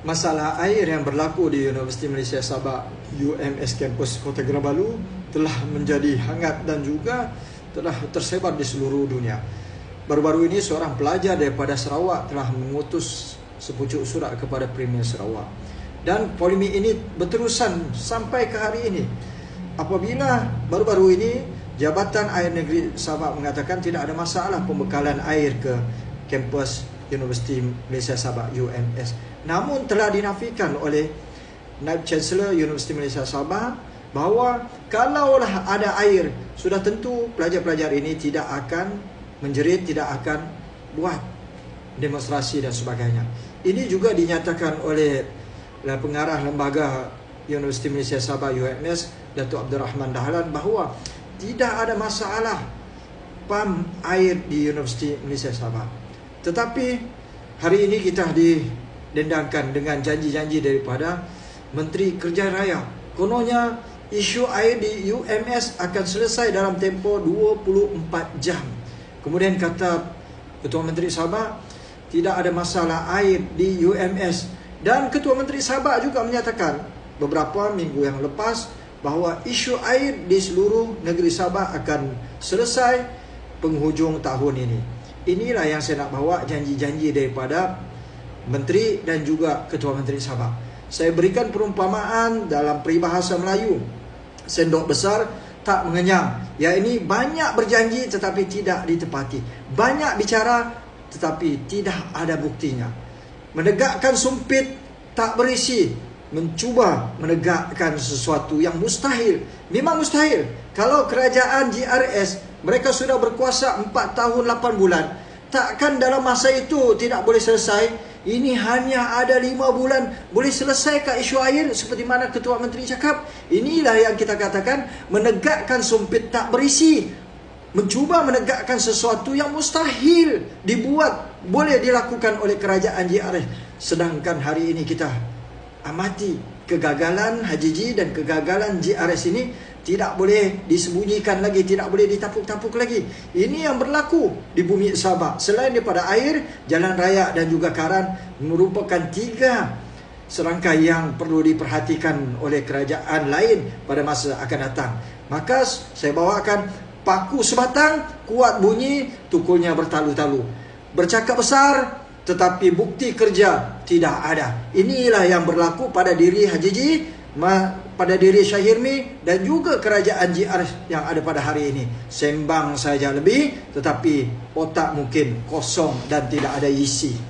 masalah air yang berlaku di Universiti Malaysia Sabah UMS Campus Kota Kinabalu telah menjadi hangat dan juga telah tersebar di seluruh dunia. Baru-baru ini seorang pelajar daripada Sarawak telah mengutus sepucuk surat kepada Premier Sarawak. Dan polemik ini berterusan sampai ke hari ini. Apabila baru-baru ini Jabatan Air Negeri Sabah mengatakan tidak ada masalah pembekalan air ke kampus Universiti Malaysia Sabah UMS. Namun telah dinafikan oleh Naib Chancellor Universiti Malaysia Sabah bahawa kalaulah ada air sudah tentu pelajar-pelajar ini tidak akan menjerit, tidak akan buat demonstrasi dan sebagainya. Ini juga dinyatakan oleh pengarah lembaga Universiti Malaysia Sabah UMS Datuk Abdul Rahman Dahlan bahawa tidak ada masalah pam air di Universiti Malaysia Sabah. Tetapi hari ini kita didendangkan dengan janji-janji daripada Menteri Kerja Raya. Kononnya isu air di UMS akan selesai dalam tempoh 24 jam. Kemudian kata Ketua Menteri Sabah tidak ada masalah air di UMS dan Ketua Menteri Sabah juga menyatakan beberapa minggu yang lepas bahawa isu air di seluruh negeri Sabah akan selesai penghujung tahun ini. Inilah yang saya nak bawa janji-janji daripada menteri dan juga ketua menteri Sabah. Saya berikan perumpamaan dalam peribahasa Melayu. Sendok besar tak mengenyang. Ya ini banyak berjanji tetapi tidak ditepati. Banyak bicara tetapi tidak ada buktinya. Menegakkan sumpit tak berisi mencuba menegakkan sesuatu yang mustahil. Memang mustahil. Kalau kerajaan GRS mereka sudah berkuasa 4 tahun 8 bulan, takkan dalam masa itu tidak boleh selesai? Ini hanya ada 5 bulan boleh selesai ke isu air seperti mana Ketua Menteri cakap? Inilah yang kita katakan menegakkan sumpit tak berisi. Mencuba menegakkan sesuatu yang mustahil dibuat boleh dilakukan oleh kerajaan GRS. Sedangkan hari ini kita amati kegagalan Haji G dan kegagalan JRS ini tidak boleh disembunyikan lagi, tidak boleh ditapuk-tapuk lagi. Ini yang berlaku di bumi Sabah. Selain daripada air, jalan raya dan juga karan merupakan tiga serangkai yang perlu diperhatikan oleh kerajaan lain pada masa akan datang. Maka saya bawakan paku sebatang, kuat bunyi, tukulnya bertalu-talu. Bercakap besar, tetapi bukti kerja tidak ada. Inilah yang berlaku pada diri Haji Ji, pada diri Syahirmi dan juga kerajaan JR yang ada pada hari ini. Sembang saja lebih tetapi otak mungkin kosong dan tidak ada isi.